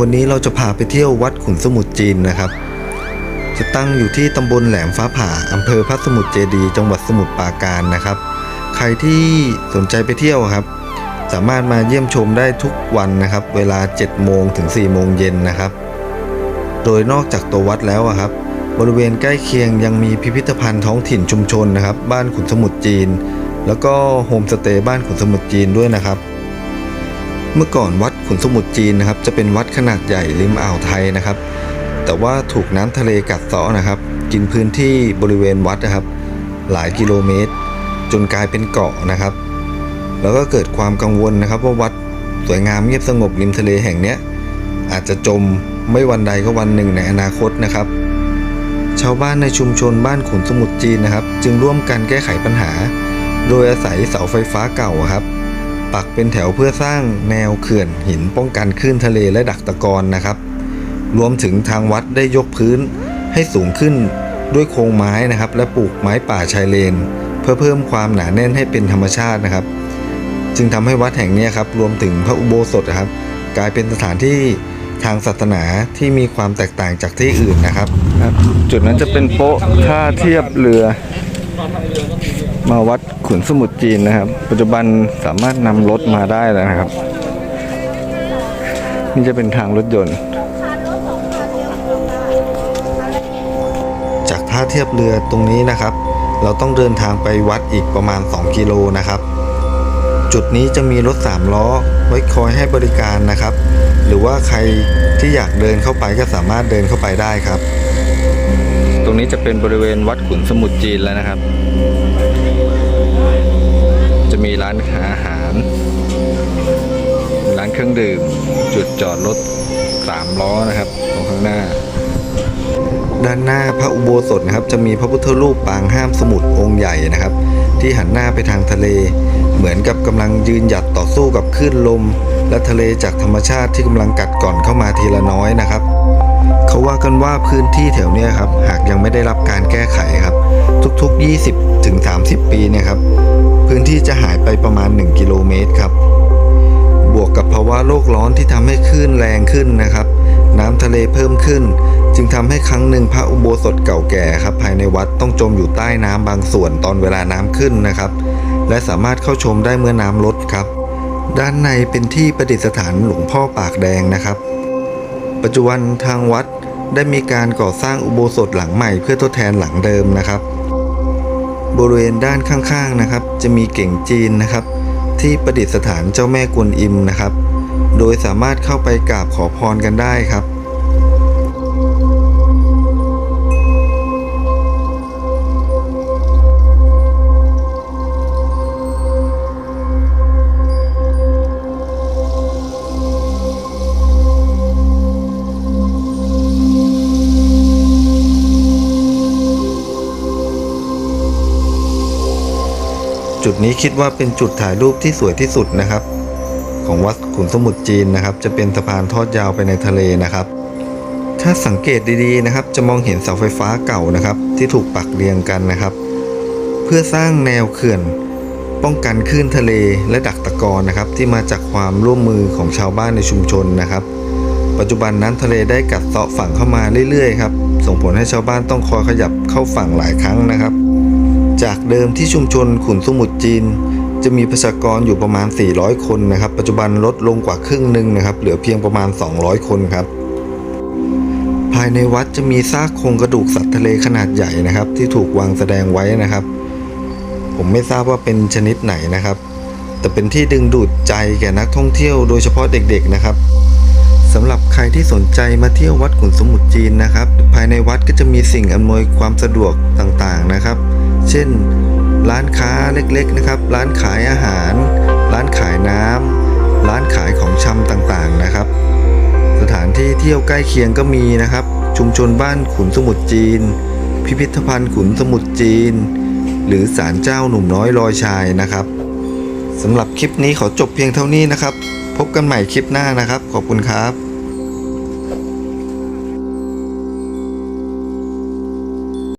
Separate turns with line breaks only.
วันนี้เราจะพาไปเที่ยววัดขุนสมุทรจีนนะครับ จะตั้งอยู่ที่ตำบลแหลมฟ้าผ่าอำเภอพระสมุทรเจดี จังหวัดสมุทรปราการนะครับ ใครที่สนใจไปเที่ยวครับ สามารถมาเยี่ยมชมได้ทุกวันนะครับ เวลา 7 โมงถึง 4 โมงเย็นนะครับ โดยนอกจากตัววัดแล้วครับ บริเวณใกล้เคียงยังมีพิพิธภัณฑ์ท้องถิ่นชุมชนนะครับ บ้านขุนสมุทรจีน แล้วก็โฮมสเตย์บ้านขุนสมุทรจีนด้วยนะครับ เมื่อก่อนวัดขุนสมุทรจีนนะครับ จะเป็นวัดขนาดใหญ่ริมอ่าวไทยนะครับ แต่ว่าถูกน้ำทะเลกัดเซาะนะครับ กินพื้นที่บริเวณวัดนะครับ หลายกิโลเมตร จนกลายเป็นเกาะนะครับ แล้วก็เกิดความกังวลนะครับ ว่าวัดสวยงามเงียบสงบริมทะเลแห่งเนี้ยอาจจะจมไม่วันใดก็วันหนึ่งในอนาคตนะครับ ชาวบ้านในชุมชนบ้านขุนสมุทรจีนนะครับ จึงร่วมกันแก้ไขปัญหา โดยอาศัยเสาไฟฟ้าเก่าครับ ปักเป็นแถวเพื่อสร้างแนวเขื่อนหินป้องกันคลื่นทะเลและดักตะกอนนะครับ รวมถึงทางวัดได้ยกพื้นให้สูงขึ้นด้วยโครงไม้นะครับ และปลูกไม้ป่าชายเลน เพื่อเพิ่มความหนาแน่นให้เป็นธรรมชาตินะครับ จึงทำให้วัดแห่งนี้ครับรวมถึงพระอุโบสถนะครับ กลายเป็นสถานที่ทางศาสนาที่มีความแตกต่างจากที่อื่นนะครับ จุดนั้นจะเป็นโป๊ะท่าเทียบเรือ มาวัดขุนสมุทรจีนนะครับ ปัจจุบันสามารถนำรถมาได้แล้วนะครับ นี่จะเป็นทางรถยนต์ จากท่าเทียบเรือตรงนี้นะครับ เราต้องเดินทางไปวัดอีกประมาณ 2 กิโลนะครับ จุดนี้จะมีรถ 3 ล้อ ไว้คอยให้บริการนะครับ หรือว่าใครที่อยากเดินเข้าไปก็สามารถเดินเข้าไปได้ครับ ตรงนี้จะเป็นบริเวณวัดขุนสมุทรจีนแล้วนะครับ จะมีร้านอาหาร ร้านเครื่องดื่ม จุดจอดรถสามล้อนะครับตรงข้างหน้า ด้านหน้าพระอุโบสถนะครับ จะมีพระพุทธรูปปางห้ามสมุทรองค์ใหญ่นะครับ ที่หันหน้าไปทางทะเล เหมือนกับกำลังยืนหยัดต่อสู้กับคลื่นลม และทะเลจากธรรมชาติที่กำลังกัดก่อนเข้ามาทีละน้อยนะครับ เขาว่ากันว่าพื้นที่แถวเนี้ยครับ หากยังไม่ได้รับการแก้ไขครับ ทุกๆ 20ถึง30 ปีเนี่ยครับ พื้นที่จะหายไปประมาณ 1 กิโลเมตรครับ บวกกับภาวะโลกร้อนที่ทำให้คลื่นแรงขึ้นนะครับ น้ำทะเลเพิ่มขึ้น จึงทำให้ครั้งหนึ่งพระอุโบสถเก่าแก่ครับ ภายในวัดต้องจมอยู่ใต้น้ำบางส่วนตอนเวลาน้ำขึ้นนะครับ และสามารถเข้าชมได้เมื่อน้ำลดครับด้านในเป็นที่ประดิษฐานหลวงพ่อปากแดงนะครับ ปัจจุบันทางวัดได้มีการก่อสร้างอุโบสถหลังใหม่เพื่อทดแทนหลังเดิมนะครับ บริเวณด้านข้างๆนะครับ จะมีเก่งจีนนะครับ ที่ประดิษฐานเจ้าแม่กวนอิมนะครับ โดยสามารถเข้าไปกราบขอพรกันได้ครับ จุดนี้คิดว่าเป็นจุดถ่ายรูปที่สวยที่สุดนะครับ ของวัดขุนสมุทรจีนนะครับ จะเป็นสะพานทอดยาวไปในทะเลนะครับ ถ้าสังเกตดีๆนะครับ จะมองเห็นเสาไฟฟ้าเก่านะครับ ที่ถูกปักเรียงกันนะครับ เพื่อสร้างแนวเขื่อน ป้องกันคลื่นทะเลและดักตะกอนนะครับ ที่มาจากความร่วมมือของชาวบ้านในชุมชนนะครับ ปัจจุบันนั้นทะเลได้กัดเซาะฝั่งเข้ามาเรื่อยๆครับส่งผลให้ชาวบ้านต้องคอยขยับเข้าฝั่งหลายครั้งนะครับ จากเดิมที่ชุมชนขุนสมุทรจีน จะมีประชากรอยู่ประมาณ 400 คนนะครับ ปัจจุบันลดลงกว่าครึ่งหนึ่งนะครับ เหลือเพียงประมาณ 200 คนครับ ภายในวัดจะมีซากโครงกระดูกสัตว์ทะเลขนาดใหญ่นะครับ ที่ถูกวางแสดงไว้นะครับ ผมไม่ทราบว่าเป็นชนิดไหนนะครับ แต่เป็นที่ดึงดูดใจแก่นักท่องเที่ยวโดยเฉพาะเด็กๆนะครับสำหรับใครที่สนใจมาเที่ยววัดขุนสมุทรจีนนะครับ ภายในวัดก็จะมีสิ่งอำนวยความสะดวกต่างๆนะครับ เช่น ร้านค้าเล็กๆนะครับ ร้านขายอาหาร ร้านขายน้ำร้านขายของชำต่างๆนะครับ สถานที่เที่ยวใกล้เคียงก็มีนะครับ ชุมชนบ้านขุนสมุทรจีน พิพิธภัณฑ์ขุนสมุทรจีน หรือศาลเจ้าหนุ่มน้อยลอยชายนะครับสำหรับคลิปนี้ขอจบเพียงเท่านี้นะครับ พบกันใหม่คลิปหน้านะครับ ขอบคุณครับ